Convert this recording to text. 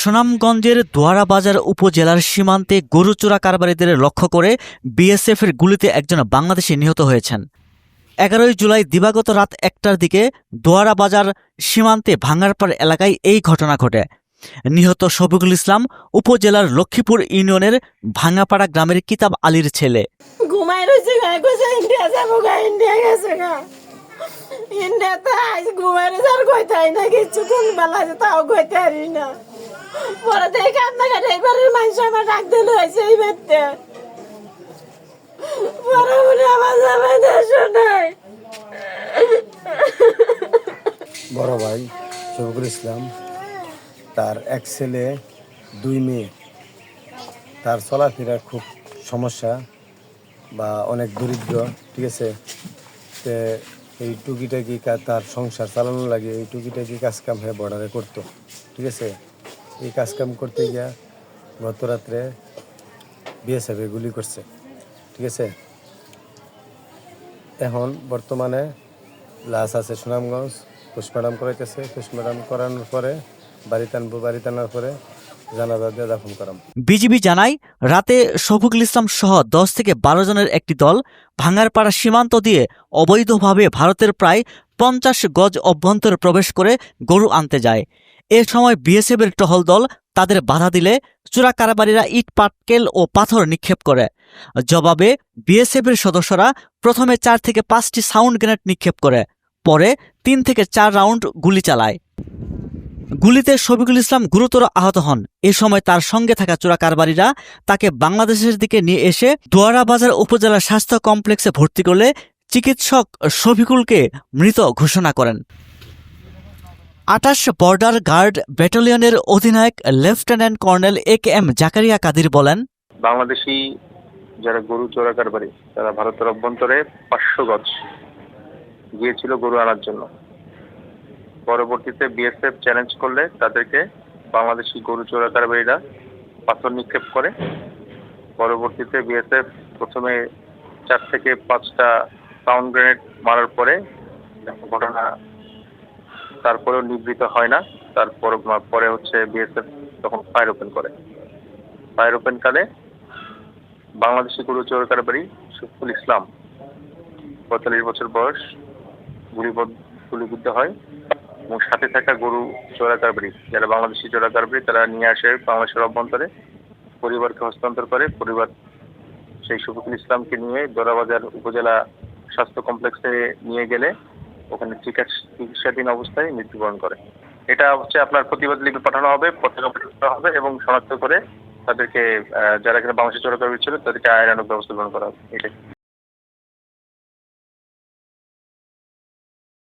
সুনামগঞ্জের দোয়ারা বাজার উপজেলার সীমান্তে গরু চোরা কারবারিদের লক্ষ্য করে বিএসএফ এর গুলিতে একজন বাংলাদেশি নিহত হয়েছেন। এগারোই জুলাই দিবাগত রাত একটার দিকে দোয়ারা বাজার সীমান্তে ভাঙ্গারপাড় এলাকায় এই ঘটনা ঘটে। নিহত শফিকুল ইসলাম উপজেলার লক্ষ্মীপুর ইউনিয়নের ভাঙ্গাপাড়া গ্রামের কিতাব আলীর ছেলে। ঘুমাই রয়েছে গা ইন্ডিয়া যাব গা ইন্ডিয়া গেছে গা ইন্ডিয়া তো আজ ঘুমাই রয়েছে আর কইতে হয় না কিছু কোন বেলা আছে তাও কইতে পারি না। পরে দেখে কান্নাকাটি এবারের মানুষ আমার ডাক দিলে, হয়েছে এই পরে বলে আমার জামাই নাই বড় ভাই শফিকুল ইসলাম, তার এক ছেলে, দুই মেয়ে। তার চলাফেরা খুব সমস্যা বা অনেক দরিদ্র, ঠিক আছে? এই টুকিটাকি তার সংসার চালানো লাগে, এই টুকিটাকি কাজকাম হয়ে বর্ডারে করতো, ঠিক আছে? এই কাজকাম করতে গিয়া গত রাত্রে বিএসএফে গুলি করছে, ঠিক আছে? এখন বর্তমানে লাশ আছে সুনামগঞ্জ পোস্টমর্টম করাইতেছে। পোস্টমর্টম করানোর পরে বাড়িতে আনব বাড়িতে আনার পরে বিজিবি জানায়, রাতে শফিকুল ইসলাম সহ দশ থেকে বারো জনের একটি দল ভাঙ্গারপাড়া সীমান্ত দিয়ে অবৈধভাবে ভারতের প্রায় পঞ্চাশ গজ অভ্যন্তরে প্রবেশ করে গরু আনতে যায়। এ সময় বিএসএফের টহল দল তাদের বাধা দিলে চোরা কারাবারীরা ইট, পাটকেল ও পাথর নিক্ষেপ করে। জবাবে বিএসএফের সদস্যরা প্রথমে চার থেকে পাঁচটি সাউন্ড গ্রেনেড নিক্ষেপ করে, পরে তিন থেকে চার রাউন্ড গুলি চালায়। গুলিতে শফিকুল ইসলাম গুরুতর আহত হন। এ সময় তার সঙ্গে থাকা চোরা কারবারিরা তাকে বাংলাদেশের দিকে নিয়ে এসে দোয়ারা বাজার উপজেলা স্বাস্থ্য কমপ্লেক্সে ভর্তি করলে চিকিৎসক শফিকুলকে মৃত ঘোষণা করেন। আটাশ বর্ডার গার্ড ব্যাটালিয়নের অধিনায়ক lieutenant colonel A K M Zakaria Kadir বলেন, বাংলাদেশি যারা গরু চোরা কারবারি, তারা ভারতের অভ্যন্তরে পাঁচশো গজ গিয়েছিল গরু আনার জন্য। পরবর্তীতে বিএসএফ চ্যালেঞ্জ করলে তাদেরকে বাংলাদেশি গরু চোরা কারবারিরা পাথর নিক্ষেপ করে। পরবর্তীতে বিএসএফ প্রথমে চার থেকে পাঁচটা সাউন্ড গ্রেনেড মারার পরে ঘটনা তারপরেও নিবৃত হয় না। তারপর পরে হচ্ছে বিএসএফ তখন ফায়ার ওপেন করে। ফায়ার ওপেন কালে বাংলাদেশি গরু চোর কারবারি শফিকুল ইসলাম, পঁয়তাল্লিশ বছর বয়স, গুলিবদ্ধ, গুলিবিদ্ধ হয়। এবং সাথে থাকা গরু চোরা কারবারি যারা বাংলাদেশি চোরা কারবারি তারা নিয়ে আসে বাংলাদেশের অভ্যন্তরে, পরিবারকে হস্তান্তর করে, পরিবার সেই শফিকুল ইসলামকে নিয়ে দোরাবাজার উপজেলা স্বাস্থ্য কমপ্লেক্সে নিয়ে গেলে ওখানে চিকিৎসা- চিকিৎসাধীন অবস্থায় মৃত্যুবরণ করে। এটা হচ্ছে আপনার প্রতিবাদ লিপি পাঠানো হবে পতাকা পাঠানো হবে এবং শনাক্ত করে তাদেরকে যারা এখানে বাংলাদেশে চোরা কারবারি ছিল, তাদেরকে আইনানুক ব্যবস্থা গ্রহণ করা হবে। এটাই।